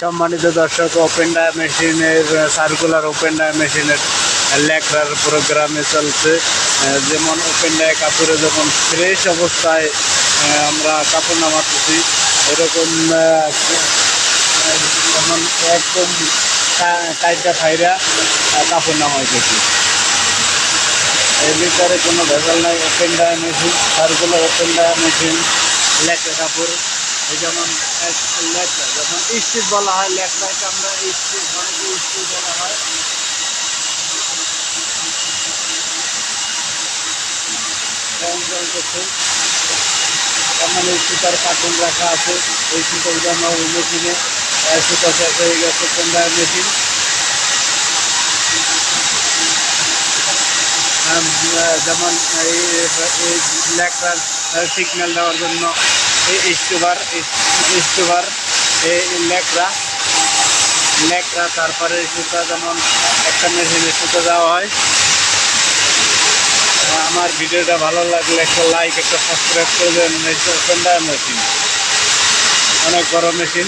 সম্মানিত দর্শক open dia মেশিনের সার্কুলার ওপেন ডায়া মেশিনের লেখার প্রোগ্রামে চলছে। যেমন ওপেন ডায়া কাপড়ে যখন ফ্রেশ অবস্থায় আমরা কাপড় নামাতেছি, এরকম যেমন একদম কা- কাইটা খাইরা কাপড় নামাইতেছি। এর ভিতরে কোনো ভেজাল নাই open dia machine circular open dia machine লেখা কাপড়। যেমন লেখা, যখন স্টিচ বলা হয় লেখাকে আমরা স্টিচ অনেকে স্টিচ বলা হয়। যেমন এই সুতার কার্টুন রাখা আছে, এই সুতার জন্য মেশিনে সুতা শেষ হয়ে গেছে ডায়া মেশিন? যেমন এই লেখার সিগন্যাল দেওয়ার জন্য স্টোভার স্টোভার লেকরা লেকরা তারপরে সুতা যেমন একটা মেশিনে সুতা দেওয়া হয়। আমার ভিডিওটা ভালো লাগলে একটা লাইক একটা সাবস্ক্রাইব করে দেবেন। মেশিন অনেক বড় মেশিন